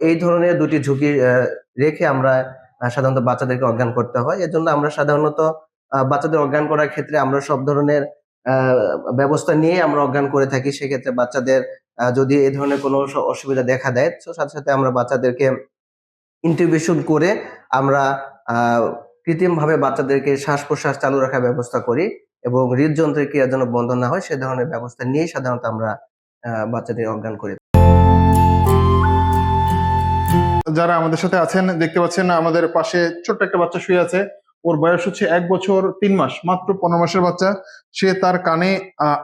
এই ধরনের দুটি ঝুঁকি রেখে আমরা সাধারণত বাচ্চাদেরকে অজ্ঞান করতে হয়। এর জন্য আমরা সাধারণত বাচ্চাদের অজ্ঞান করার ক্ষেত্রে আমরা সব ধরনের ব্যবস্থা নিয়ে আমরা অজ্ঞান করে থাকি। সেক্ষেত্রে বাচ্চাদের যদি এই ধরনের কোনো অসুবিধা দেখা দেয় তো সাথে সাথে আমরা বাচ্চাদেরকে ইন্টিউবেশন করে আমরা কৃত্রিমভাবে বাচ্চাদেরকে শ্বাস প্রশ্বাস চালু রাখার ব্যবস্থা করি এবং হৃদযন্ত্রের ক্রিয়া যেন বন্ধ না হয়, সে ধরনের ব্যবস্থা নিয়েই সাধারণত আমরা বাচ্চাদের অজ্ঞান করি যারা আমাদের সাথে আছেন, দেখতে পাচ্ছেন আমাদের পাশে ছোট্ট একটা বাচ্চা শুয়ে আছে। ওর বয়স হচ্ছে এক বছর তিন মাস, মাত্র পনেরো মাসের বাচ্চা। সে তার কানে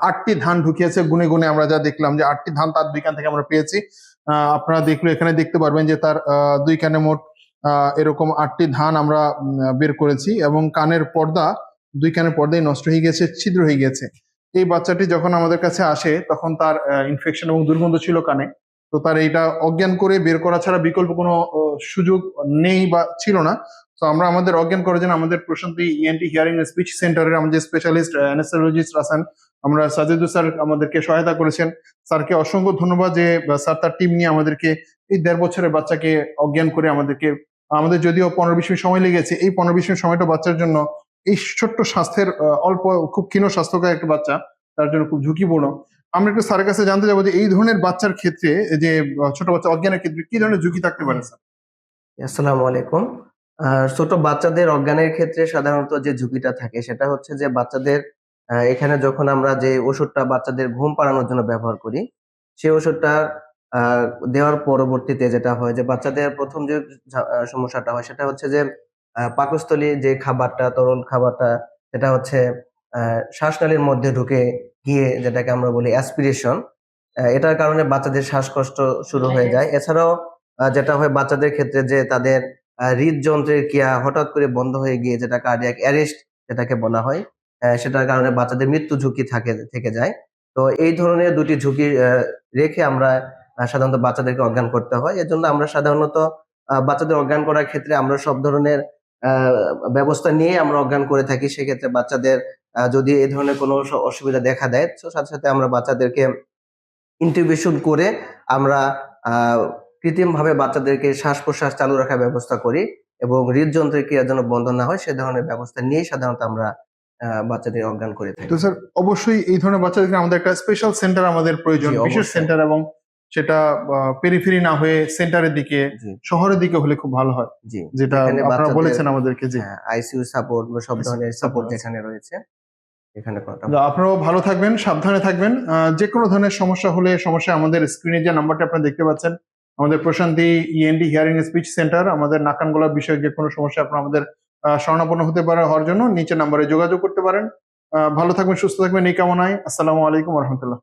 আটটি ধান ঢুকিয়েছে, গুনে গুনে আমরা যা দেখলাম যে আটটি ধান তার দুই কান থেকে আমরা পেয়েছি। আপনারা দেখলে এখানে দেখতে পারবেন যে তার দুই কানে মোট এরকম আটটি ধান আমরা বের করেছি এবং কানের পর্দা দুই কানের পর্দাই নষ্ট হয়ে গেছে ছিদ্র হয়ে গেছে এই বাচ্চাটি যখন আমাদের কাছে আসে, তখন তার ইনফেকশন এবং দুর্গন্ধ ছিল কানে। তো তার এইটা অজ্ঞান করে বের করা ছাড়া বিকল্প কোনো সুযোগ নেই বা ছিল না। তো আমরা আমাদের অজ্ঞান করার জন্য আমাদের প্রশান্তি ইএনটি হিয়ারিং স্পিচ সেন্টারের আমাদের স্পেশালিস্ট অ্যানেসোলজিস্ট আছেন। আমরা সাজেদু স্যার আমাদেরকে সহায়তা করেছেন। স্যারকে অসংখ্য ধন্যবাদ যে স্যার তার টিম নিয়ে আমাদেরকে এই দেড় বছরের বাচ্চাকে অজ্ঞান করে আমাদেরকে, আমাদের যদিও পনেরো বিশ মিনিট সময় লেগেছে এই পনেরো বিশ মিনিট সময়টা বাচ্চার জন্য এই ছোট্ট স্বাস্থ্যের অল্প, খুব ক্ষীণ স্বাস্থ্যকর একটা বাচ্চা, তার জন্য খুব ঝুঁকিপূর্ণ। আমরা একটু স্যারের কাছে জানতে যাব যে এই ধরনের বাচ্চার ক্ষেত্রে যে ছোট বাচ্চা অজ্ঞানের ক্ষেত্রে কি ধরনের ঝুঁকি থাকতে পারে, স্যার? আসসালামু আলাইকুম। ছোট বাচ্চাদের অজ্ঞানের ক্ষেত্রে সাধারণত যে ঝুঁকিটা থাকে, সেটা হচ্ছে যে বাচ্চাদের এখানে যখন আমরা যে ওষুধটা বাচ্চাদের ঘুম পাড়ানোর জন্য ব্যবহার করি, সেই ওষুধটা দেওয়ার পরবর্তীতে যেটা হয় যে বাচ্চাদের প্রথম যে সমস্যাটা হয় সেটা হচ্ছে যে পাকস্থলী যে খাবারটা, তরল খাবারটা, সেটা হচ্ছে শ্বাসনালীর মধ্যে ঢুকে গিয়ে যেটাকে আমরা বলি অ্যাসপিরেশন এটার কারণে বাচ্চাদের শ্বাসকষ্ট শুরু হয়ে যায়। এছাড়াও যেটা হয় বাচ্চাদের ক্ষেত্রে যে তাদের হৃদযন্ত্রের ক্রিয়া হঠাৎ করে বন্ধ হয়ে গিয়ে যেটা কার্ডিয়াক অ্যারেস্ট যেটাকে বলা হয় সেটার কারণে বাচ্চাদের মৃত্যু ঝুঁকি থাকে, থেকে যায়। তো এই ধরনের দুটি ঝুঁকি রেখে আমরা সাধারণত বাচ্চাদেরকে অজ্ঞান করতে হয়। এর জন্য আমরা সাধারণত বাচ্চাদের অজ্ঞান করার ক্ষেত্রে আমরা সব ধরনের ব্যবস্থা নিয়ে আমরা অজ্ঞান করে থাকি। সেক্ষেত্রে বাচ্চাদের যদি এই ধরনের কোনো অসুবিধা দেখা দেয় তো সাথে সাথে আমরা বাচ্চাদেরকে ইন্টিউবেশন করে আমরা কৃত্রিমভাবে বাচ্চাদেরকে শ্বাস প্রশ্বাস চালু রাখার ব্যবস্থা করি এবং হৃদযন্ত্রের ক্রিয়া যেন বন্ধ না হয় সে ধরনের ব্যবস্থা নিয়েই সাধারণত আমরা বাচ্চাদের অজ্ঞান করে থাকি। তো স্যার অবশ্যই এই ধরনের বাচ্চাদেরকে আমাদের একটা স্পেশাল সেন্টার আমাদের প্রয়োজন বিশেষ সেন্টার এবং সেটা পেরিফেরি না হয়ে সেন্টারের দিকে শহরের দিকে হলে খুব ভালো হয় যেটা আপনারা বলেছেন আমাদেরকে যে আইসিইউ সাপোর্ট বা সব ধরনের সাপোর্ট যেখানে রয়েছে। এখানে আপনারাও ভালো থাকবেন, সাবধানে থাকবেন। যে কোনো ধরনের সমস্যা হলে সমস্যা আমাদের স্ক্রিনে যে নাম্বারটা আপনারা দেখতে পাচ্ছেন, আমাদের প্রশান্তি ইএনডি হিয়ারিং স্পিচ সেন্টার আমাদের নাকানগোলা বিষয়ে যে কোনো সমস্যা আপনারা আমাদের স্বর্ণাপন্ন হতে পারে হওয়ার জন্য নিচে নাম্বারে যোগাযোগ করতে পারেন। ভালো থাকবেন, সুস্থ থাকবেন এই কামনায়। আসসালামু আলাইকুম রহমতুল্লাহ।